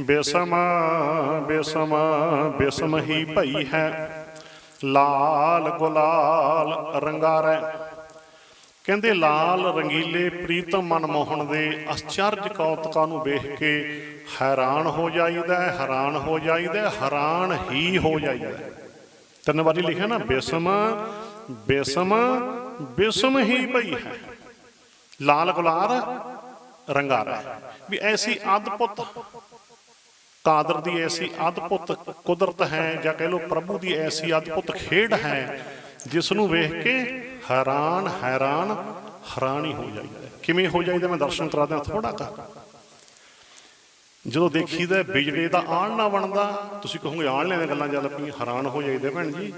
ਬੇਸਮ ਬੇਸਮ ਬੇਸਮ ਹੀ ਭਈ ਹੈ। ਲਾਲ ਗੁਲਾਲ ਰੰਗਾਰੈ। ਕਹਿੰਦੇ, ਲਾਲ ਰੰਗੀਲੇ ਪ੍ਰੀਤਮ ਮਨਮੋਹਣ ਦੇ ਅਚਰਜ ਕੌਤਕਾਂ ਨੂੰ ਵੇਖ ਕੇ ਹੈਰਾਨ ਹੋ ਜਾਈਦਾ ਹੈਰਾਨ ਹੋ ਜਾਈਦਾ ਹੈਰਾਨ ਹੀ ਹੋ ਜਾਈਦਾ ਹੈ। ਤਿੰਨ ਵਾਰੀ ਲਿਖਿਆ ਨਾ, ਬਿਸਮ, ਬੇਸਮ, ਬਿਸਮ ਹੀ ਭਈ ਹੈ। ਲਾਲ ਗੁਲਾਰ ਰੰਗਾਰਾ। ਵੀ ਐਸੀ ਅਦਭੁਤ ਕਾਦਰ ਦੀ ਐਸੀ ਅਦਭੁਤ ਕੁਦਰਤ ਹੈ ਜਾਂ ਕਹਿ ਲਓ ਪ੍ਰਭੂ ਦੀ ਐਸੀ ਅਦਭੁਤ ਖੇਡ ਹੈ ਜਿਸ ਨੂੰ ਵੇਖ ਕੇ ਹੈਰਾਨ ਹੈਰਾਨ, ਹੈਰਾਨੀ ਹੋ ਜਾਈਦਾ ਕਿਵੇਂ ਹੋ ਜਾਈਦਾ ਮੈਂ ਦਰਸ਼ਨ ਕਰਾ ਦਿਆਂ ਥੋੜਾ ਕਾ? ਜਦੋਂ ਦੇਖੀਦਾ ਬਿਜਲੀ ਦਾ ਆਣ ਨਾ ਬਣਦਾ, ਤੁਸੀਂ ਕਹੋਗੇ ਆਲਣੇ ਦੀਆਂ ਗੱਲਾਂ ਚੱਲ ਪਈਆਂ ਹੈਰਾਨ ਹੋ ਜਾਈਦਾ ਭੈਣ ਜੀ।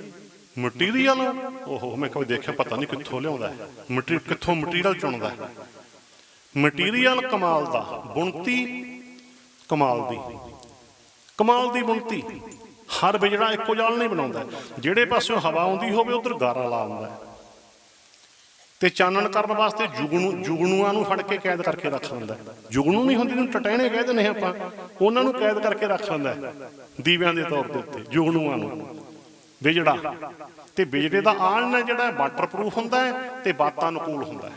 ਮਟੀਰੀਅਲ ਓਹੋ, ਮੈਂ ਕਦੇ ਦੇਖਿਆ ਪਤਾ ਨਹੀਂ ਕਿੱਥੋਂ ਲਿਆਉਂਦਾ ਹੈ। ਮਟੀਰੀਅਲ ਕਿੱਥੋਂ ਮਟੀਰੀਅਲ ਚੁਣਦਾ ਹੈ? ਮਟੀਰੀਅਲ ਕਮਾਲ ਦਾ, ਬੁਣਤੀ ਕਮਾਲ ਦੀ। ਕਮਾਲ ਦੀ ਬੁਣਤੀ ਹਰ ਵਿਜੜਾ ਇੱਕੋ ਜਾਲ ਨਹੀਂ ਬਣਾਉਂਦਾ। ਜਿਹੜੇ ਪਾਸਿਓਂ ਹਵਾ ਆਉਂਦੀ ਹੋਵੇ, ਉਧਰ ਗਾਰਾ ਲਾ ਆਉਂਦਾ ਤੇ ਚਾਨਣ ਕਰਨ ਵਾਸਤੇ ਜੁਗਣੂ ਜੁਗਣੂਆਂ ਨੂੰ ਫੜ ਕੇ ਕੈਦ ਕਰਕੇ ਰੱਖ ਲੈਂਦਾ ਜੁਗਣੂ ਨਹੀਂ ਹੁੰਦੀ ਨੂੰ ਟਟਹਿਣੇ ਕਹਿ ਦਿੰਦੇ ਹਾਂ ਆਪਾਂ। ਉਹਨਾਂ ਨੂੰ ਕੈਦ ਕਰਕੇ ਰੱਖ ਲੈਂਦਾ ਦੀਵਿਆਂ ਦੇ ਤੌਰ ਦੇ ਉੱਤੇ, ਜੁਗਣੂਆਂ ਨੂੰ। ਵਿਜੜਾ। ਤੇ ਵਿਜੜੇ ਦਾ ਆਲਣਾ ਜਿਹੜਾ ਵਾਟਰਪ੍ਰੂਫ ਹੁੰਦਾ ਹੈ ਤੇ ਬਾਤਾਂ ਅਨੁਕੂਲ ਹੁੰਦਾ ਹੈ।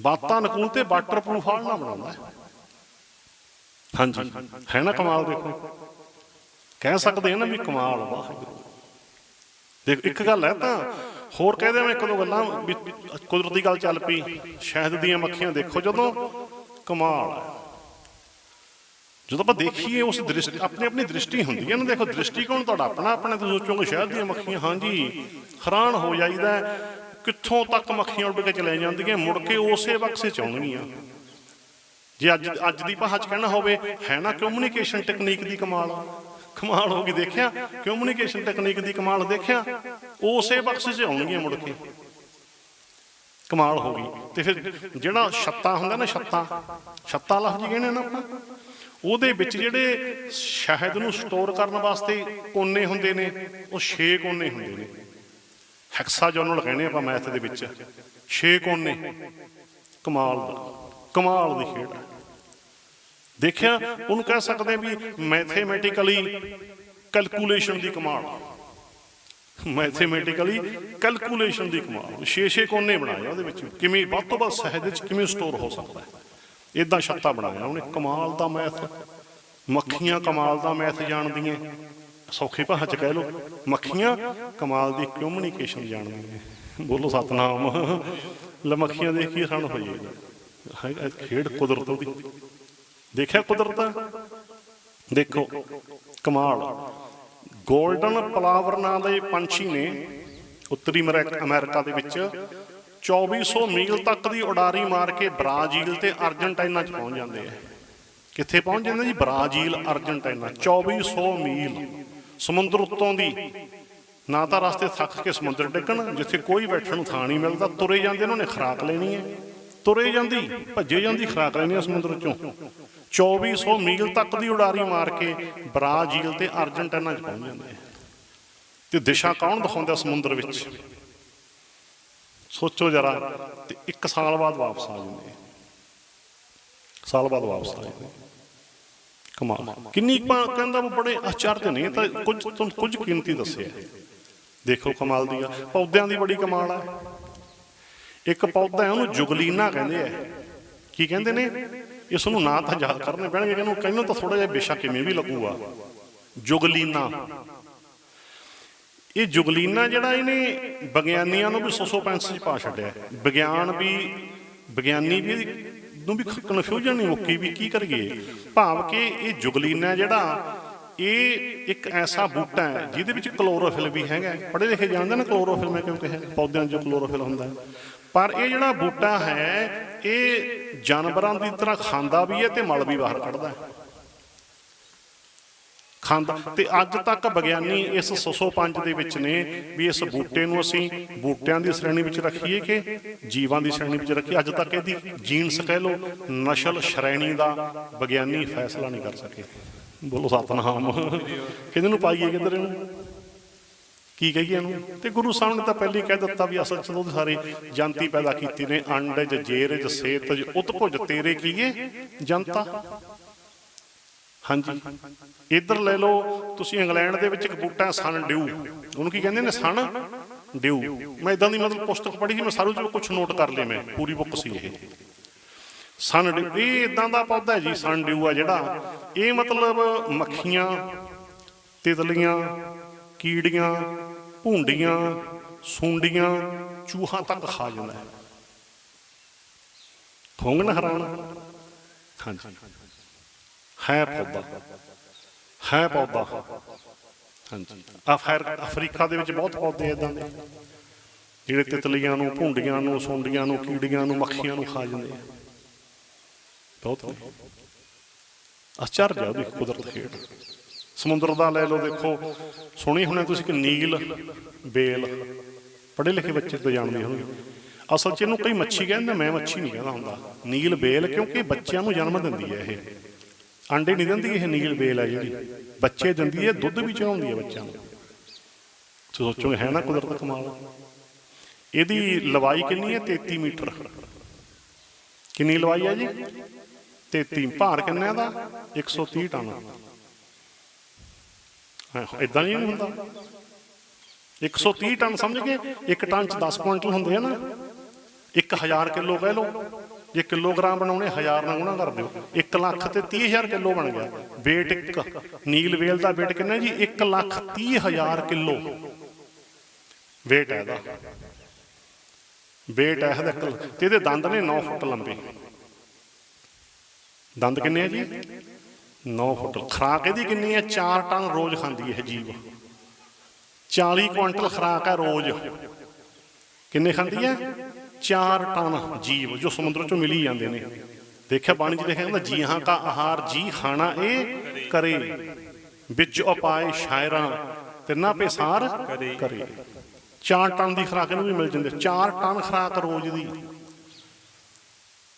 ਬਾਤਾਂ ਅਨੁਕੂਲ ਤੇ ਵਾਟਰਪ੍ਰੂਫ ਆਲਣਾ ਬਣਾਉਂਦਾ ਹੈ। ਹਾਂਜੀ। ਹੈ ਨਾ ਕਮਾਲ ਦੇਖੋ। ਕਹਿ ਸਕਦੇ ਆ ਨਾ ਵੀ ਕਮਾਲ ਵਾਹਿਗੁਰੂ। ਦੇਖ, ਇੱਕ ਗੱਲ ਹੈ ਤਾਂ ਹੋਰ ਕਹਦੇ ਮੈਂ ਇੱਕ ਦੋ ਗੱਲਾਂ ਵੀ ਕੁਦਰਤੀ ਗੱਲ ਚੱਲ ਪਈ, ਸ਼ਹਿਦ ਦੀਆਂ ਮੱਖੀਆਂ ਦੇਖੋ ਜਦੋਂ ਕਮਾਲ ਹੈ। ਜਦੋਂ ਆਪਾਂ ਦੇਖੀਏ ਉਸ ਦ੍ਰਿਸ਼ਟੀ, ਆਪਣੀ ਆਪਣੀ ਦ੍ਰਿਸ਼ਟੀ ਹੁੰਦੀ ਹੈ ਨਾ, ਦੇਖੋ, ਦ੍ਰਿਸ਼ਟੀਕੋਣ ਤੁਹਾਡਾ ਆਪਣਾ ਆਪਣਾ ਤੁਸੀਂ ਸੋਚੋਗੇ ਸ਼ਹਿਦ ਦੀਆਂ ਮੱਖੀਆਂ, ਹਾਂਜੀ, ਹੈਰਾਨ ਹੋ ਜਾਈਦਾ ਕਿੱਥੋਂ ਤੱਕ ਮੱਖੀਆਂ ਉੱਡ ਕੇ ਚਲੇ ਜਾਂਦੀਆਂ, ਮੁੜ ਕੇ ਉਸੇ ਬਕਸੇ ਚ ਆਉਣਗੀਆਂ। ਜੇ ਅੱਜ ਅੱਜ ਦੀ ਭਾਸ਼ਾ ਚ ਕਹਿਣਾ ਹੋਵੇ, ਹੈ ਨਾ ਕਮਿਊਨੀਕੇਸ਼ਨ ਟੈਕਨੀਕ ਦੀ ਕਮਾਲ। ਕਮਾਲ ਹੋ ਗਈ ਦੇਖਿਆ? ਕਮਿਊਨੀਕੇਸ਼ਨ ਟੈਕਨੀਕ ਦੀ ਕਮਾਲ ਦੇਖਿਆ? ਉਸੇ ਬਕਸੇ 'ਚ ਆਉਣਗੀਆਂ ਮੁੜ ਕੇ। ਕਮਾਲ ਹੋ ਗਈ। ਤੇ ਫਿਰ ਜਿਹੜਾ ਛੱਤਾ ਹੁੰਦਾ ਨਾ ਛੱਤਾ ਛੱਤਾ ਲਫ਼ਜ਼ ਕਹਿੰਦੇ ਨਾ ਆਪਾਂ, ਉਹਦੇ ਵਿੱਚ ਜਿਹੜੇ ਸ਼ਹਿਦ ਨੂੰ ਸਟੋਰ ਕਰਨ ਵਾਸਤੇ ਕੋਨੇ ਹੁੰਦੇ ਨੇ, ਉਹ 6 ਕੋਨੇ ਹੁੰਦੇ ਨੇ। ਹੈਕਸਾਜੋਨਲ ਕਹਿੰਦੇ ਆਪਾਂ ਮੈਥ ਦੇ ਵਿੱਚ। 6 ਕੋਨੇ। ਕਮਾਲ ਦਾ। ਕਮਾਲ ਦੀ ਖੇਡ। ਹੈ ਦੇਖਿਆ, ਉਹਨੂੰ ਕਹਿ ਸਕਦੇ ਵੀ ਮੈਥੇਮੈਟਿਕਲੀ ਕੈਲਕੂਲੇਸ਼ਨ ਦੀ ਕਮਾਲ। ਮੈਥੇਮੈਟਿਕਲੀ ਕੈਲਕੂਲੇਸ਼ਨ ਦੀ ਕਮਾਲ। ਛੇ ਛੇ ਕੋਨੇ ਬਣਾਏ ਉਹਦੇ ਵਿੱਚ। ਕਿਵੇਂ, ਵੱਧ ਤੋਂ ਵੱਧ ਸਹਿਜ ਵਿੱਚ ਕਿਵੇਂ ਸਟੋਰ ਹੋ ਸਕਦਾ ਹੈ? ਇਦਾਂ ਛੱਤਾ ਬਣਾਇਆ ਉਹਨੇ ਕਮਾਲ ਦਾ ਮੈਥ ਮੱਖੀਆਂ ਕਮਾਲ ਦਾ ਮੈਥ ਜਾਣਦੀਆਂ। ਸੌਖੇ ਭਾਸ਼ਾ ਚ ਕਹਿ ਲਓ, ਮੱਖੀਆਂ ਕਮਾਲ ਦੀ ਕਮਿਊਨੀਕੇਸ਼ਨ ਜਾਣਦੀਆਂ। ਬੋਲੋ ਸਤਨਾਮ। ਲੈ ਦੇਖ ਕੇ ਸਾਨੂੰ ਹੋਈ ਹੈ। ਖੇਡ ਕੁਦਰਤ ਦੀ ਦੇਖਿਆ ਕੁਦਰਤ ਦੇਖੋ ਕਮਾਲ। 골ਡਨ ਪਲਾਵਰ ਨਾਂ ਦੇ ਪੰਛੀ ਨੇ ਉੱਤਰੀ ਅਮਰੀਕ- ਦੇ ਵਿੱਚ 2400 ਮੀਲ ਤੱਕ ਦੀ ਉਡਾਰੀ ਮਾਰ ਕੇ ਬ੍ਰਾਜ਼ੀਲ ਤੇ ਅਰਜਨਟਾਈਨਾ 'ਚ ਪਹੁੰਚ ਜਾਂਦੇ ਆ। ਕਿੱਥੇ ਪਹੁੰਚ ਜਾਂਦੇ ਜੀ? ਬ੍ਰਾਜ਼ੀਲ ਅਰਜਨਟਾਈਨਾ 2400 ਮੀਲ। ਸਮੁੰਦਰ ਉੱਤੋਂ ਦੀ। ਨਾ ਤਾਂ ਰਸਤੇ ਥੱਕ ਕੇ ਸਮੁੰਦਰ ਡਿੱਗਣ ਜਿੱਥੇ ਕੋਈ ਬੈਠਣ ਨੂੰ ਥਾਂ ਨਹੀਂ ਮਿਲਦਾ ਤੁਰੇ ਜਾਂਦੇ ਉਹਨਾਂ ਨੇ ਖਰਾਕ ਲੈਣੀ ਹੈ। ਤੁਰੇ ਜਾਂਦੀ ਭੱਜੇ ਜਾਂਦੀ ਖਰਾਕ ਲੈਣੀ ਹੈ ਸਮੁੰਦਰ ਚੋਂ। 2400 ਮੀਲ ਤੱਕ ਦੀ ਉਡਾਰੀ ਮਾਰ ਕੇ ਬ੍ਰਾਜ਼ੀਲ ਤੇ ਅਰਜਨਟਾਈਨਾ 'ਚ ਪਹੁੰਚ ਜਾਂਦੇ ਤੇ ਦਿਸ਼ਾ ਕੌਣ ਦਿਖਾਉਂਦਾ ਸਮੁੰਦਰ ਵਿੱਚ? ਸੋਚੋ ਜਰਾ, ਤੇ ਇੱਕ ਸਾਲ ਬਾਅਦ ਵਾਪਸ ਆ ਜਾਂਦੇ ਸਾਲ ਬਾਅਦ ਵਾਪਸ ਆ ਜਾਂਦੇ ਕਮਾਲ। ਕਿੰਨੀ ਕਹਿੰਦਾ ਉਹ ਬੜੇ ਆਚਰਜ ਨੇ, ਤਾਂ ਕੁਝ ਤੁਹਾਨੂੰ ਕੁਝ ਕੀਮਤੀ ਦੱਸਿਆ। ਦੇਖੋ ਕਮਾਲ ਦੀ ਆ। ਪੌਦਿਆਂ ਦੀ ਬੜੀ ਕਮਾਲ ਆ। ਇੱਕ ਪੌਦਾ ਹੈ ਉਹਨੂੰ ਜੁਗਲੀਨਾ ਕਹਿੰਦੇ ਆ। ਕੀ ਕਹਿੰਦੇ ਨੇ? ਇਸ ਨੂੰ ਨਾਂ ਤਾਂ ਯਾਦ ਕਰਨੇ ਪੈਣਗੇ ਕਿ ਇਹਨੂੰ ਤਾਂ ਥੋੜਾ ਜਿਹਾ ਬੇਸ਼ੱਕ ਕਿਵੇਂ ਵੀ ਲੱਗੂਗਾ। ਜੁਗਲੀਨਾ। ਇਹ ਜੁਗਲੀਨਾ ਜਿਹੜਾ ਇਹਨੇ ਵਿਗਿਆਨੀਆਂ ਨੂੰ ਵੀ ਸੋਸੋ ਪੈਂਸ ਚ ਪਾ ਛੱਡਿਆ। ਵਿਗਿਆਨ ਵੀ, ਵਿਗਿਆਨੀ ਵੀ ਨੂੰ ਵੀ ਕਨਫਿਊਜ਼ਨ ਨਹੀਂ ਮੁੱਕੀ ਵੀ ਕੀ ਕਰੀਏ। ਭਾਵ ਕਿ ਇਹ ਜੁਗਲੀਨਾ ਜਿਹੜਾ ਇਹ ਇੱਕ ਐਸਾ ਬੂਟਾ ਹੈ ਜਿਹਦੇ ਵਿੱਚ ਕਲੋਰੋਫਿਲ ਵੀ ਹੈਗਾ ਪੜ੍ਹੇ ਲਿਖੇ ਜਾਣਦੇ ਨੇ ਕਲੋਰੋਫਿਲ ਮੈਂ ਕਿਉਂ ਕਿਹਾ? ਪੌਦਿਆਂ 'ਚ ਕਲੋਰੋਫਿਲ ਹੁੰਦਾ ਹੈ। ਪਰ ਇਹ ਜਿਹੜਾ ਬੂਟਾ ਹੈ, ਇਹ ਜਾਨਵਰਾਂ ਦੀ ਤਰ੍ਹਾਂ ਖਾਂਦਾ ਵੀ ਹੈ ਤੇ ਮਲ ਵੀ ਬਾਹਰ ਕੱਢਦਾ ਹੈ। ਖਾਂਦਾ ਤੇ ਅੱਜ ਤੱਕ ਵਿਗਿਆਨੀ ਇਸ 605 ਦੇ ਵਿੱਚ ਨੇ ਵੀ ਇਸ ਬੂਟੇ ਨੂੰ ਅਸੀਂ ਬੂਟਿਆਂ ਦੀ ਸ਼੍ਰੇਣੀ ਵਿੱਚ ਰੱਖੀਏ ਕਿ ਜੀਵਾਂ ਦੀ ਸ਼੍ਰੇਣੀ ਵਿੱਚ ਰੱਖੀਏ। ਅੱਜ ਤੱਕ ਇਹਦੀ ਜੀਨਸ ਕਹਿ ਲਓ, ਨਸਲ ਸ਼੍ਰੇਣੀ ਦਾ ਵਿਗਿਆਨੀ ਫੈਸਲਾ ਨਹੀਂ ਕਰ ਸਕੇ। ਬੋਲੋ ਸਤਨਾਮ। ਕਿਹਦੇ ਨੂੰ ਪਾਈਏ ਕਿੱਧਰ ਇਹਨੂੰ? ਕੀ ਕਹੀਏ ਇਹਨੂੰ? ਤੇ ਗੁਰੂ ਸਾਹਿਬ ਨੇ ਤਾਂ ਪਹਿਲੀ ਕਹਿ ਦਿੱਤਾ ਵੀ ਅਸਲ ਚ ਉਹਦੇ ਸਾਰੇ ਜੰਤੀ ਪੈਦਾ ਕੀਤੀ ਨੇ ਅੰਡਜ ਜੇਰਜ ਸੇਤਜ ਉਤਪੁਜ ਤੇਰੇ ਕੀਏ ਜਨਤਾ। ਹਾਂਜੀ। ਇੱਧਰ ਲੈ ਲਓ, ਤੁਸੀਂ ਇੰਗਲੈਂਡ ਦੇ ਵਿੱਚ ਇੱਕ ਬੂਟਾ ਸਨ ਡਿਊ। ਉਹਨੂੰ ਕੀ ਕਹਿੰਦੇ ਨੇ? Sun dew. ਮੈਂ ਇਦਾਂ ਦੀ ਮਤਲਬ ਪੁਸਤਕ ਪੜ੍ਹੀ ਸੀ, ਮੈਂ ਸਾਰੂ ਚ ਕੁਝ ਨੋਟ ਕਰ ਲਏ ਮੈਂ, ਪੂਰੀ ਬੁੱਕ ਸੀ ਇਹ। ਸਨ ਡਿਊ ਇਹ ਇਦਾਂ ਦਾ ਪੌਦਾ ਹੈ ਜੀ, ਸਨ ਡਿਊ ਆ ਜਿਹੜਾ। ਇਹ ਮਤਲਬ ਮੱਖੀਆਂ, ਤਿਤਲੀਆਂ, ਕੀੜੀਆਂ, ਭੂੰਡੀਆਂ, ਸੁੰਡੀਆਂ, ਚੂਹਾ ਤੱਕ ਖਾ ਜਾਂਦਾ ਹੈ। ਖੋਂਗਣ ਹੈਰਾਨ ਹਾਂਜੀ। ਹੈ ਪੌਦਾ। ਹੈ ਪੌਦਾ। ਹਾਂਜੀ। ਅਫਰ ਅਫਰੀਕਾ ਦੇ ਵਿੱਚ ਬਹੁਤ ਪੌਦੇ ਇਦਾਂ ਦੇ। ਜਿਹੜੇ ਤਿਤਲੀਆਂ ਨੂੰ, ਭੁੰਡੀਆਂ ਨੂੰ, ਸੁੰਡੀਆਂ ਨੂੰ, ਕੀੜੀਆਂ ਨੂੰ, ਮੱਖੀਆਂ ਨੂੰ ਖਾ ਜਾਂਦੇ ਆ। ਬਹੁਤ ਨੇ ਅਚਰਜ ਆ ਉਹਦੀ ਕੁਦਰਤ ਖੇਡ ਸਮੁੰਦਰ ਦਾ ਲੈ ਲਓ ਦੇਖੋ ਸੁਣੀ ਹੁਣੇ ਤੁਸੀਂ ਕਿ ਨੀਲ ਬੇਲ ਪੜ੍ਹੇ ਲਿਖੇ ਬੱਚੇ ਤੋਂ ਜਾਣਦੇ ਹੋਣਗੇ ਅਸਲ 'ਚ ਇਹਨੂੰ ਕਈ ਮੱਛੀ ਕਹਿੰਦੇ ਮੈਂ ਮੱਛੀ ਨਹੀਂ ਕਹਿੰਦਾ ਹੁੰਦਾ ਨੀਲ ਬੇਲ ਕਿਉਂਕਿ ਬੱਚਿਆਂ ਨੂੰ ਜਨਮ ਦਿੰਦੀ ਹੈ ਇਹ ਆਂਡੇ ਨਹੀਂ ਦਿੰਦੀ ਇਹ ਨੀਲ ਬੇਲ ਹੈ ਜਿਹੜੀ ਬੱਚੇ ਦਿੰਦੀ ਹੈ ਦੁੱਧ ਵੀ ਚੜਾਉਂਦੀ ਹੈ ਬੱਚਿਆਂ ਨੂੰ ਤੁਸੀਂ ਸੋਚੋਗੇ ਹੈ ਨਾ ਕੁਦਰਤ ਕਮਾਲ ਇਹਦੀ ਲਵਾਈ ਕਿੰਨੀ ਹੈ 33 ਮੀਟਰ ਕਿੰਨੀ ਲਵਾਈ ਹੈ ਜੀ? 33 ਭਾਰ ਕਿੰਨਾ ਇਹਦਾ 130 ਟਨ। ਹਾਂ ਇਦਾਂ ਨਹੀਂ ਹੁੰਦਾ। 130 ਟਨ ਸਮਝ ਗਏ ਇੱਕ ਟਨ ਚ 10 ਕੁਇੰਟਲ ਹੁੰਦੇ ਆ ਨਾ। 1000 ਕਿਲੋ ਕਹਿ ਲਓ। ਜੇ ਕਿਲੋਗ੍ਰਾਮ ਬਣਾਉਣੇ 1000 ਨਾਲ ਗੁਣਾ ਕਰ ਦਿਓ। 1 ਲੱਖ ਤੇ 30000 ਕਿਲੋ ਬਣ ਗਿਆ। weight ਇੱਕ। ਨੀਲ ਵੇਲ ਦਾ weight ਕਿੰਨਾ ਜੀ? 1 ਲੱਖ 30000 ਕਿਲੋ। weight ਹੈ ਇਹਦਾ। Weight ਹੈ ਇਹਦਾ ਤੇ ਇਹਦੇ ਦੰਦ ਨੇ 9 ਫੁੱਟ ਲੰਬੇ। ਦੰਦ ਕਿੰਨੇ ਆ ਜੀ? 9 ਫੁੱਟ। ਖਰਾਕ ਇਹਦੀ ਕਿੰਨੀ ਹੈ? 4 ਟਨ ਰੋਜ਼ ਖਾਂਦੀ ਹੈ ਜੀਵ। 40 ਕੁਇੰਟਲ ਖਰਾਕ ਹੈ ਰੋਜ਼। ਕਿੰਨੇ ਖਾਂਦੀ ਹੈ? 4 ਟਨ ਜੀਵ, ਜੋ ਸਮੁੰਦਰ ਚੋਂ ਮਿਲੀ ਜਾਂਦੇ ਨੇ। ਦੇਖਿਆ ਬਾਣੀ ਜੀ ਲਿਖਿਆ ਕਹਿੰਦਾ ਜੀ ਹਾਂ ਕਾ ਆਹਾਰ, ਜੀ ਖਾਣਾ ਇਹ ਕਰੇ। ਵਿੱਚ ਉਪਾਏ ਸ਼ਾਇਰਾਂ, ਤਿੰਨਾ ਪੇਸਾਰ ਕਰੇ। 4 ਟਨ ਦੀ ਖਰਾਕ ਇਹਨੂੰ ਵੀ ਮਿਲ ਜਾਂਦੀ 4 ਟਨ ਖਰਾਕ ਰੋਜ਼ ਦੀ।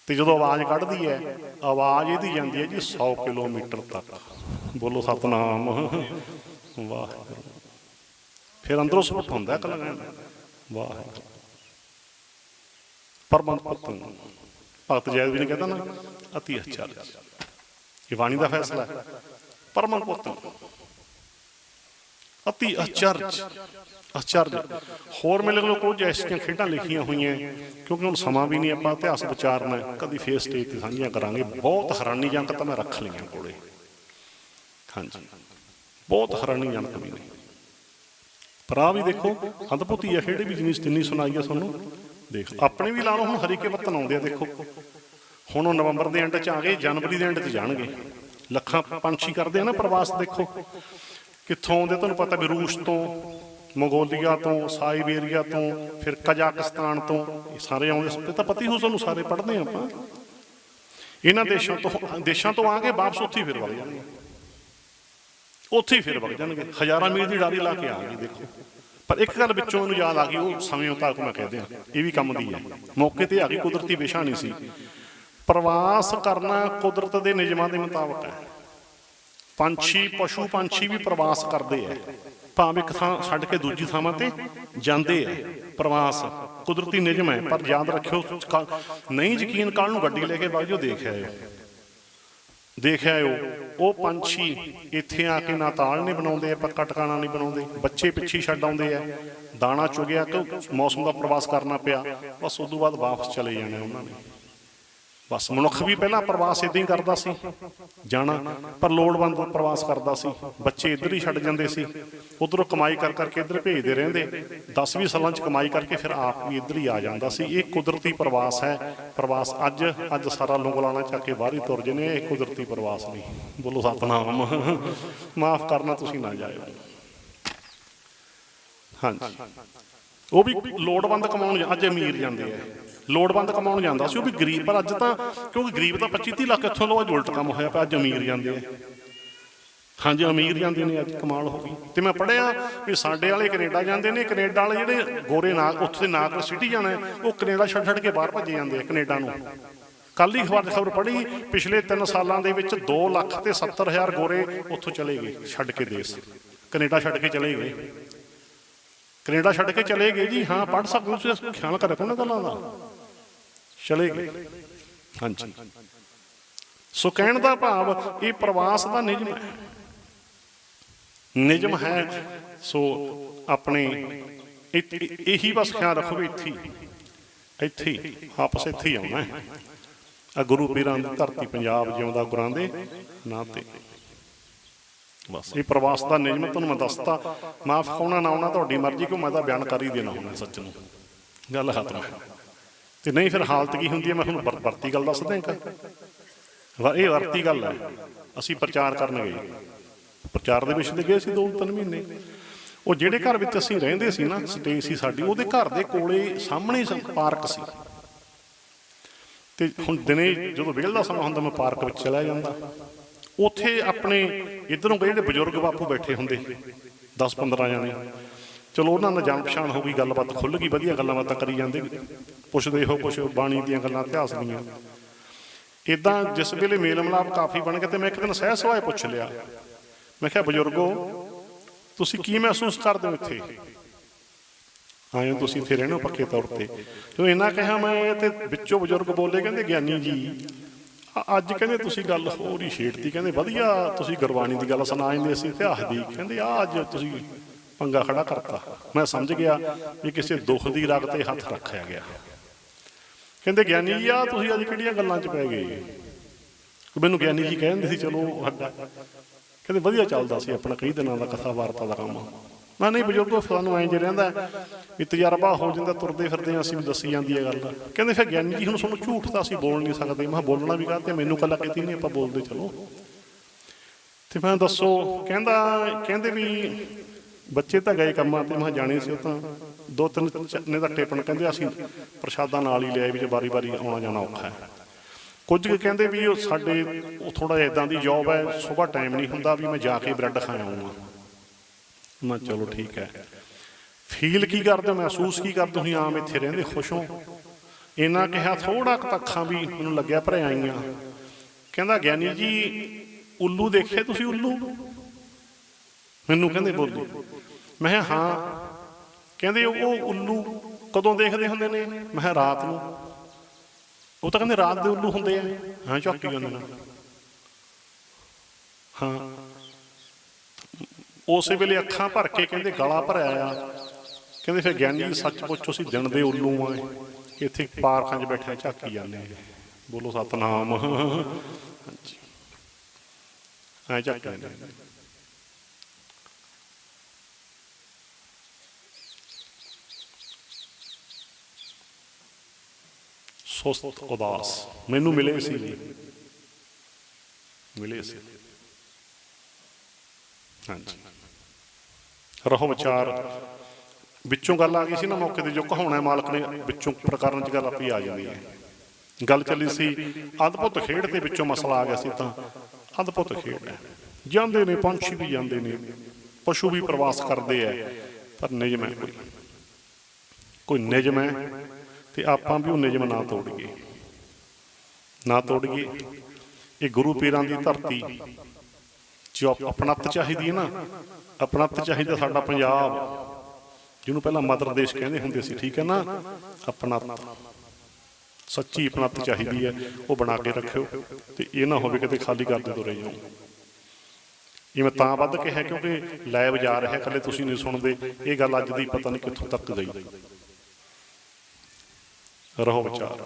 ਤੇ ਜਦੋਂ ਆਵਾਜ਼ ਕੱਢਦੀ ਹੈ, ਆਵਾਜ਼ ਇਹਦੀ ਜਾਂਦੀ ਹੈ ਜੀ 100 ਕਿਲੋਮੀਟਰ ਤੱਕ। ਬੋਲੋ ਸਤਨਾਮ। ਵਾਹਿਗੁਰੂ। ਫਿਰ ਅੰਦਰੋਂ ਸੁੱਟ ਹੁੰਦਾ ਕਲਗਣ ਵਾਹਿਗੁਰੂ। ਪਰਮੰਤ ਪਤਨ ਭਗਤ ਜੈਦ ਵੀ ਨੇ ਕਹਿੰਦਾ ਨਾ, ਅਤੀ ਅਚਰਜ ਇਹ ਬਾਣੀ ਦਾ ਫੈਸਲਾ ਹੈ। ਪਰਮੰਤ ਪਤਨ ਅਤੀ ਅਚਰਜ ਅਚਰਜ ਹੋਰ ਮੇਰੇ ਕੋਲ ਕੁਝ ਐਸੀਆਂ ਖੇਡਾਂ ਲਿਖੀਆਂ ਹੋਈਆਂ ਕਿਉਂਕਿ ਹੁਣ ਸਮਾਂ ਵੀ ਨਹੀਂ ਆਪਾਂ ਇਤਿਹਾਸ ਵਿਚਾਰਨਾ ਹੈ, ਕਦੀ ਫੇਸ ਸਟੇਜ ਤੇ ਸਾਂਝੀਆਂ ਕਰਾਂਗੇ ਬਹੁਤ ਹੈਰਾਨੀ ਜਨਕ ਤਾਂ ਮੈਂ ਰੱਖ ਲਈਆਂ ਕੋਲੇ ਹਾਂਜੀ ਬਹੁਤ ਹੈਰਾਨੀ ਜਨਕ ਵੀ ਨੇ ਪਰ ਆ ਵੀ ਦੇਖੋ ਅੰਦਪੁੱਤੀ ਆ ਖੇਡੇ ਵੀ ਜਿੰਨੀ ਜਿੰਨੀ ਸੁਣਾਈ ਆ ਤੁਹਾਨੂੰ ਦੇਖ ਆਪਣੇ ਵੀ ਲਾ ਲਓ ਹੁਣ ਹਰੀਕੇ ਪੱਤਨ ਆਉਂਦੇ ਆ ਦੇਖੋ ਹੁਣ ਉਹ ਨਵੰਬਰ ਦੇ ਐਂਡ ਚ ਆ ਗਏ ਜਨਵਰੀ ਦੇ ਐਂਡ ਚ ਜਾਣਗੇ ਲੱਖਾਂ ਪੰਛੀ ਕਰਦੇ ਆ ਨਾ ਪ੍ਰਵਾਸ ਦੇਖੋ ਕਿੱਥੋਂ ਆਉਂਦੇ ਤੁਹਾਨੂੰ ਪਤਾ ਵੀ ਰੂਸ ਤੋਂ, ਮੰਗੋਲੀਆ ਤੋਂ ਸਾਈਬੇਰੀਆ ਤੋਂ, ਫਿਰ ਕਜ਼ਾਕਿਸਤਾਨ ਤੋਂ, ਇਹ ਸਾਰੇ ਆਉਂਦੇ ਇਹ ਤਾਂ ਪਤੀ ਹੀ ਹੋ ਤੁਹਾਨੂੰ ਸਾਰੇ ਪੜ੍ਹਦੇ ਆ ਆਪਾਂ। ਇਹਨਾਂ ਦੇਸ਼ਾਂ ਤੋਂ ਦੇਸ਼ਾਂ ਤੋਂ ਆ ਕੇ ਵਾਪਸ ਉੱਥੇ ਹੀ ਫਿਰ ਵਗ ਜਾਣਗੇ। ਉੱਥੇ ਹੀ ਫਿਰ ਵਗ ਜਾਣਗੇ। ਹਜ਼ਾਰਾਂ ਮੀਲ ਦੀ ਡਾਰੀ ਲਾ ਕੇ ਆ ਗਏ, ਦੇਖੋ। ਪਰ ਇੱਕ ਗੱਲ ਵਿੱਚੋਂ ਇਹਨੂੰ ਯਾਦ ਆ ਗਈ, ਉਹ ਸਮੇਂ ਤੱਕ ਮੈਂ ਕਹਿ ਦਿਆਂ, ਇਹ ਵੀ ਕੰਮ ਦੀ ਹੈ। ਮੌਕੇ ਤੇ ਆ ਗਈ ਕੁਦਰਤੀ ਵਿਸ਼ਾ ਨਹੀਂ ਸੀ। ਪ੍ਰਵਾਸ ਕਰਨਾ ਕੁਦਰਤ ਦੇ ਨਿਯਮਾਂ ਦੇ ਮੁਤਾਬਕ ਹੈ। ਪੰਛੀ ਪਸ਼ੂ ਪੰਛੀ ਵੀ ਪ੍ਰਵਾਸ ਕਰਦੇ ਆ। ਭਾਵੇਂ ਇੱਕ ਥਾਂ ਛੱਡ ਕੇ ਦੂਜੀ ਥਾਵਾਂ ਤੇ ਜਾਂਦੇ ਆ ਪ੍ਰਵਾਸ ਕੁਦਰਤੀ ਨਿਯਮ ਹੈ ਪਰ ਯਾਦ ਰੱਖਿਓ ਨਹੀਂ ਯਕੀਨ ਕੱਲ ਨੂੰ ਗੱਡੀ ਲੈ ਕੇ ਬਾਜੋ ਦੇਖ ਆਇਓ। ਦੇਖ ਆਇਓ ਉਹ ਪੰਛੀ ਇੱਥੇ ਆ ਕੇ ਨਾ ਤਾਲ ਨਹੀਂ ਬਣਾਉਂਦੇ ਪੱਕਾ ਟਿਕਾਣਾ ਨਹੀਂ ਬਣਾਉਂਦੇ ਬੱਚੇ ਪਿੱਛੇ ਛੱਡ ਆਉਂਦੇ ਆ। ਦਾਣਾ ਚੁਗਿਆ ਕਿ ਮੌਸਮ ਦਾ ਪ੍ਰਵਾਸ ਕਰਨਾ ਪਿਆ ਬਸ ਉਦੋਂ ਬਾਅਦ ਵਾਪਸ ਚਲੇ ਜਾਣੇ ਉਹਨਾਂ ਨੇ। ਬਸ ਮਨੁੱਖ ਵੀ ਪਹਿਲਾਂ ਪ੍ਰਵਾਸ ਇਦਾਂ ਹੀ ਕਰਦਾ ਸੀ। ਜਾਣਾ, ਪਰ ਲੋੜਵੰਦ ਪ੍ਰਵਾਸ ਕਰਦਾ ਸੀ। ਬੱਚੇ ਇੱਧਰ ਹੀ ਛੱਡ ਜਾਂਦੇ ਸੀ। ਉਧਰੋਂ ਕਮਾਈ ਕਰ ਕਰਕੇ ਇੱਧਰ ਭੇਜਦੇ ਰਹਿੰਦੇ। 10-20 ਸਾਲਾਂ ਚ ਕਮਾਈ ਕਰਕੇ ਫਿਰ ਆਪ ਵੀ ਇੱਧਰ ਹੀ ਆ ਜਾਂਦਾ ਸੀ। ਇਹ ਕੁਦਰਤੀ ਪ੍ਰਵਾਸ ਹੈ। ਪ੍ਰਵਾਸ ਅੱਜ ਅੱਜ ਸਾਰਾ ਲੰਗਲਾਣਾ ਚੱਕ ਕੇ ਬਾਹਰ ਹੀ ਤੁਰ ਜਨੇ ਇਹ ਕੁਦਰਤੀ ਪ੍ਰਵਾਸ ਨਹੀਂ। ਬੋਲੋ ਸਤਨਾਮ। ਮਾਫ ਕਰਨਾ ਤੁਸੀਂ ਨਾ ਜਾਇਓ। ਹਾਂਜੀ। ਉਹ ਵੀ ਲੋੜਵੰਦ ਕਮਾਉਣ ਅੱਜ ਅਮੀਰ ਜਾਂਦੇ ਆ। ਲੋੜਵੰਦ ਕਮਾਉਣ ਜਾਂਦਾ ਸੀ, ਉਹ ਵੀ ਗਰੀਬ, ਪਰ ਅੱਜ ਤਾਂ ਕਿਉਂਕਿ ਗਰੀਬ ਤਾਂ 25 30 ਲੱਖ ਇੱਥੋਂ ਲੋ ਅੱਜ ਉਲਟ ਕੰਮ ਹੋਇਆ ਪਿਆ, ਅੱਜ ਅਮੀਰ ਜਾਂਦੇ ਆ। ਹਾਂਜੀ, ਅਮੀਰ ਜਾਂਦੇ ਨੇ, ਅੱਜ ਕਮਾਲ ਹੋ ਗਈ। ਤੇ ਮੈਂ ਪੜਿਆ ਵੀ ਸਾਡੇ ਵਾਲੇ ਕੈਨੇਡਾ ਜਾਂਦੇ ਨੇ, ਕੈਨੇਡਾ ਵਾਲੇ ਜਿਹੜੇ ਗੋਰੇ ਨਾਗ ਉੱਥੇ ਦੇ ਨਾਗ ਸਿਟੀ ਜਾਣਾ ਉਹ ਕੈਨੇਡਾ ਛੱਡ ਛੱਡ ਕੇ ਬਾਹਰ ਭੱਜੇ ਜਾਂਦੇ ਆ ਕੈਨੇਡਾ ਨੂੰ। ਕੱਲ ਹੀ ਖਬਰ ਖਬਰ ਪੜ੍ਹੀ, ਪਿਛਲੇ 3 ਸਾਲਾਂ ਦੇ ਵਿੱਚ 2 ਲੱਖ ਤੇ 70 ਹਜ਼ਾਰ ਗੋਰੇ ਉੱਥੋਂ ਚਲੇ ਗਏ, ਛੱਡ ਕੇ ਦੇਸ਼। ਕੈਨੇਡਾ ਛੱਡ ਕੇ ਚਲੇ ਗਏ। ਕੈਨੇਡਾ ਛੱਡ ਕੇ ਚਲੇ ਗਏ ਜੀ, ਹਾਂ, ਪੜ੍ਹ ਸਕਦੇ ਹੋ ਤੁਸੀਂ ਖਿਆਲ ਕਰਿਆ ਕਰੋ ਨਾ ਗੱਲਾਂ ਦਾ। ਚਲੇ ਗਏ। ਹਾਂਜੀ। ਸੋ ਕਹਿਣ ਦਾ ਭਾਵ ਇਹ ਪ੍ਰਵਾਸ ਦਾ ਨਿਯਮ ਹੈ। ਨਿਯਮ ਹੈ, ਸੋ ਆਪਣੇ ਇਹੀ ਬਸ ਖਿਆਲ ਰੱਖੋ ਵੀ ਇੱਥੇ ਇੱਥੇ ਆਪਸ ਇੱਥੇ ਹੀ ਆਉਣਾ ਹੈ। ਆ ਗੁਰੂ ਪੀਰਾਂ ਦੀ ਧਰਤੀ ਪੰਜਾਬ ਜਿਉਂਦਾ ਗੁਰਾਂ ਦੇ ਨਾਂ ਤੇ। ਬਸ, ਇਹ ਪ੍ਰਵਾਸ ਦਾ ਨਿਯਮ ਤੁਹਾਨੂੰ ਮੈਂ ਦੱਸਤਾ। ਮਾਫ ਕੌਣਾ ਨਾ ਆਉਣਾ, ਤੁਹਾਡੀ ਮਰਜ਼ੀ, ਕਿਉਂ ਮੈਂ ਤਾਂ ਬਿਆਨ ਕਰ ਹੀ ਦੇਣਾ ਹੁੰਦਾ ਸੱਚ ਨੂੰ। ਗੱਲ ਖਤਮ। ਹੈ ਤੇ ਨਹੀਂ ਫਿਰ ਹਾਲਤ ਕੀ ਹੁੰਦੀ ਹੈ? ਮੈਂ ਤੁਹਾਨੂੰ ਵਰ- ਵਰਤੀ ਗੱਲ ਦੱਸਦਾ ਦਿਆਂ ਇਹ ਵਰਤੀ ਗੱਲ ਹੈ। ਅਸੀਂ ਪ੍ਰਚਾਰ ਕਰਨ ਗਏ। ਪ੍ਰਚਾਰ ਦੇ ਵਿੱਚ ਤੇ ਗਏ ਸੀ ਦੋ ਤਿੰਨ ਮਹੀਨੇ। ਉਹ ਜਿਹੜੇ ਘਰ ਵਿੱਚ ਅਸੀਂ ਰਹਿੰਦੇ ਸੀ ਨਾ, ਸਟੇਜ ਸੀ ਸਾਡੀ, ਉਹਦੇ ਘਰ ਦੇ ਕੋਲੇ ਸਾਹਮਣੇ ਪਾਰਕ ਸੀ। ਤੇ ਹੁਣ ਦਿਨੇ ਜਦੋਂ ਵਿਹਲਾ ਸਮਾਂ ਹੁੰਦਾ, ਮੈਂ ਪਾਰਕ ਵਿੱਚ ਚਲਾ ਜਾਂਦਾ। ਉੱਥੇ ਆਪਣੇ ਇਧਰੋਂ ਜਿਹੜੇ ਬਜ਼ੁਰਗ ਬਾਪੂ ਬੈਠੇ ਹੁੰਦੇ 10 15 ਜਣੇ। ਚਲੋ ਉਹਨਾਂ ਨਾਲ ਜਾਣ ਪਛਾਣ ਹੋ ਗਈ, ਗੱਲਬਾਤ ਖੁੱਲ ਗਈ, ਵਧੀਆ ਗੱਲਾਂ ਬਾਤਾਂ ਕਰੀ ਜਾਂਦੇ। ਪੁੱਛਦੇ ਹੋ ਕੁਛ ਬਾਣੀ ਦੀਆਂ ਗੱਲਾਂ, ਇਤਿਹਾਸ ਦੀਆਂ। ਇਦਾਂ ਜਿਸ ਵੇਲੇ ਮੇਲ ਮਿਲਾਪ ਕਾਫੀ ਬਣ ਗਿਆ ਤੇ ਮੈਂ ਇੱਕ ਦਿਨ ਸਹਿ ਸਵਾਏ ਪੁੱਛ ਲਿਆ। ਮੈਂ ਕਿਹਾ, ਬਜ਼ੁਰਗੋ, ਤੁਸੀਂ ਕੀ ਮਹਿਸੂਸ ਕਰਦੇ ਹੋ ਇੱਥੇ? ਆਏ ਹੋ ਤੁਸੀਂ ਇੱਥੇ ਰਹਿਣਾ ਪੱਕੇ ਤੌਰ ਤੇ। ਜਦੋਂ ਇਹਨਾਂ ਕਿਹਾ ਮੈਂ ਤੇ ਵਿੱਚੋਂ ਬਜ਼ੁਰਗ ਬੋਲੇ, ਕਹਿੰਦੇ ਗਿਆਨੀ ਜੀ ਅੱਜ ਕਹਿੰਦੇ ਤੁਸੀਂ ਗੱਲ ਹੋਰ ਹੀ ਛੇੜਤੀ। ਕਹਿੰਦੇ, ਵਧੀਆ, ਤੁਸੀਂ ਗੁਰਬਾਣੀ ਦੀ ਗੱਲ ਸੁਣਾ ਜਾਂਦੇ ਸੀ, ਇਤਿਹਾਸ ਦੀ। ਕਹਿੰਦੇ ਆ ਅੱਜ ਤੁਸੀਂ ਪੰਗਾ ਖੜਾ ਕਰਤਾ। ਮੈਂ ਸਮਝ ਗਿਆ ਵੀ ਕਿਸੇ ਦੁੱਖ ਦੀ ਰਗ ਤੇ ਹੱਥ ਰੱਖਿਆ ਗਿਆ। ਕਹਿੰਦੇ ਗਿਆਨੀ ਜੀ ਆ, ਤੁਸੀਂ ਅੱਜ ਕਿਹੜੀਆਂ ਗੱਲਾਂ 'ਚ ਪੈ ਗਏ? ਮੈਨੂੰ ਗਿਆਨੀ ਜੀ ਕਹਿੰਦੇ ਸੀ, ਚਲੋ ਸਾਡਾ ਕਹਿੰਦੇ ਵਧੀਆ ਚੱਲਦਾ ਸੀ ਆਪਣਾ, ਕਈ ਦਿਨਾਂ ਦਾ ਕਥਾ ਵਾਰਤਾ ਦਾ ਕੰਮ ਮੈਂ ਨਹੀਂ ਬਜ਼ੁਰਗੋ, ਸਾਨੂੰ ਐਂ ਜੇ ਰਹਿੰਦਾ ਵੀ ਤਜਰਬਾ ਹੋ ਜਾਂਦਾ, ਤੁਰਦੇ ਫਿਰਦੇ ਅਸੀਂ ਵੀ ਦੱਸੀ ਜਾਂਦੀ ਹੈ ਗੱਲ ਕਹਿੰਦੇ ਫਿਰ ਗਿਆਨੀ ਜੀ ਹੁਣ ਤੁਹਾਨੂੰ ਝੂਠ ਤਾਂ ਅਸੀਂ ਬੋਲ ਨਹੀਂ ਸਕਦੇ। ਮੈਂ ਕਿਹਾ, ਬੋਲਣਾ ਵੀ ਕਹਤੇ? ਮੈਨੂੰ ਕੱਲਾ ਕੀਤੀ ਨਹੀਂ ਆਪਾਂ ਬੋਲਦੇ, ਚਲੋ। ਤੇ ਮੈਂ ਦੱਸੋ, ਕਹਿੰਦਾ, ਕਹਿੰਦੇ ਵੀ ਬੱਚੇ ਤਾਂ ਗਏ ਕੰਮਾਂ ਤੇ, ਮੈਂ ਕਿਹਾ ਜਾਣੇ ਸੀ ਉਹ ਤਾਂ ਦੋ ਤਿੰਨ ਚੰਨੇ ਦਾ ਟੇਪਣ ਕਹਿੰਦੇ ਅਸੀਂ ਪ੍ਰਸ਼ਾਦਾਂ ਨਾਲ ਹੀ ਲਿਆਏ ਵੀ ਜੇ ਵਾਰੀ-ਵਾਰੀ ਆਉਣਾ ਜਾਣਾ ਔਖਾ ਹੈ। ਕੁਝ ਕੁ ਕਹਿੰਦੇ ਵੀ ਉਹ ਸਾਡੇ, ਉਹ ਥੋੜਾ ਜਿਹਾ ਇਦਾਂ ਦੀ ਜੌਬ ਹੈ, ਸਵੇਰ ਟਾਈਮ ਨਹੀਂ ਹੁੰਦਾ ਵੀ ਮੈਂ ਜਾ ਕੇ ਬ੍ਰੈਡ ਖਾ ਆਉਂਗਾ। ਮੈਂ ਚਲੋ ਠੀਕ ਹੈ। ਫੀਲ ਕੀ ਕਰਦੇ ਹੋ ਮਹਿਸੂਸ ਕੀ ਕਰਦੇ ਹੋ ਤੁਸੀਂ ਆਮ ਇੱਥੇ ਰਹਿੰਦੇ, ਖੁਸ਼ ਹੋ? ਇਹਨਾਂ ਕਿਹਾ ਥੋੜਾ ਕੁ ਤੱਖਾਂ ਵੀ ਮੈਨੂੰ ਲੱਗਿਆ ਭਰੇ ਆਈਆਂ। ਕਹਿੰਦਾ ਗਿਆਨੀ ਜੀ, ਉੱਲੂ ਦੇਖੇ ਤੁਸੀਂ ਉੱਲੂ? ਮੈਨੂੰ ਕਹਿੰਦੇ ਬੋਲੀ। ਮੈਂ ਕਿਹਾ, ਹਾਂ। ਕਹਿੰਦੇ, ਉਹ ਉੱਲੂ ਕਦੋਂ ਦੇਖਦੇ ਹੁੰਦੇ ਨੇ? ਮੈਂ ਕਿਹਾ, ਰਾਤ ਨੂੰ। ਉਹ ਤਾਂ ਕਹਿੰਦੇ, ਰਾਤ ਦੇ ਉੱਲੂ ਹੁੰਦੇ ਆ। ਹਾਂ ਝਾਕੀ ਜਾਂਦੇ ਨੇ ਹਾਂ। ਉਸੇ ਵੇਲੇ ਅੱਖਾਂ ਭਰ ਕੇ ਕਹਿੰਦੇ, ਗਲਾ ਭਰਿਆ ਆ। ਕਹਿੰਦੇ, ਫਿਰ ਗਿਆਨੀ ਜੀ, ਸੱਚ ਪੁੱਛੋ ਸੀ ਦਿਨ ਦੇ ਉੱਲੂ ਆ ਇੱਥੇ ਪਾਰਕਾਂ 'ਚ ਬੈਠੇ ਝਾਕੀ ਜਾਂਦੇ ਆ। ਬੋਲੋ, ਸਤਨਾਮ। ਹਾਂਜੀ। ਐ ਝਾਕੀ ਜਾਂਦੇ ਸੁਸਤ ਉਦਾਸ ਮੈਨੂੰ ਮਿਲੇ ਸੀ ਮਿਲੇ ਸੀ ਹਾਂਜੀ ਰਹੋ ਵਿਚਾਰ ਵਿੱਚੋਂ ਗੱਲ ਆ ਗਈ ਸੀ ਨਾ ਮੌਕੇ ਤੇ ਜੋ ਕਹਾਉਣਾ ਮਾਲਕ ਨੇ ਵਿੱਚੋਂ ਪ੍ਰਕਰਨ ਚ ਗੱਲ ਆਪੀ ਆ ਜਾਂਦੀ ਹੈ ਗੱਲ ਚੱਲੀ ਸੀ ਅਦਭੁਤ ਖੇਡ ਦੇ ਵਿੱਚੋਂ ਮਸਲਾ ਆ ਗਿਆ ਸੀ ਤਾਂ ਅਦਭੁਤ ਖੇਡ ਹੈ ਜਾਂਦੇ ਨੇ ਪੰਛੀ ਵੀ ਜਾਂਦੇ ਨੇ ਪਸ਼ੂ ਵੀ ਪ੍ਰਵਾਸ ਕਰਦੇ ਆ ਪਰ ਨਿਯਮ ਹੈ ਕੋਈ ਕੋਈ ਨਿਯਮ ਹੈ ਤੇ ਆਪਾਂ ਵੀ ਉਹ ਨਿਯਮ ਨਾ ਤੋੜੀਏ ਨਾ ਤੋੜੀਏ ਇਹ ਗੁਰੂ ਪੀਰਾਂ ਦੀ ਧਰਤੀ, ਜੋ ਆਪਣਤ ਚਾਹੀਦੀ ਹੈ ਨਾ ਆਪਣਤ ਚਾਹੀਦਾ ਸਾਡਾ ਪੰਜਾਬ। ਜਿਹਨੂੰ ਪਹਿਲਾਂ ਮਦਰ ਦੇਸ਼ ਕਹਿੰਦੇ ਹੁੰਦੇ ਸੀ, ਠੀਕ ਹੈ ਨਾ? ਆਪਣਤ ਸੱਚੀ ਆਪਣਤ ਚਾਹੀਦੀ ਹੈ, ਉਹ ਬਣਾ ਕੇ ਰੱਖਿਓ ਤੇ ਇਹ ਨਾ ਹੋਵੇ ਕਿਤੇ ਖਾਲੀ ਕਰਦੇ ਤੁਰੇ ਜਾਓ। ਇਹ ਮੈਂ ਤਾਂ ਵੱਧ ਕਿਹਾ ਕਿਉਂਕਿ ਲਾਈਵ ਜਾ ਰਿਹਾ ਕੱਲੇ ਤੁਸੀਂ ਨਹੀਂ ਸੁਣਦੇ। ਇਹ ਗੱਲ ਅੱਜ ਦੀ ਪਤਾ ਨਹੀਂ ਕਿੱਥੋਂ ਤੱਕ ਗਈ। ਰਹੋ ਵਿਚਾਰ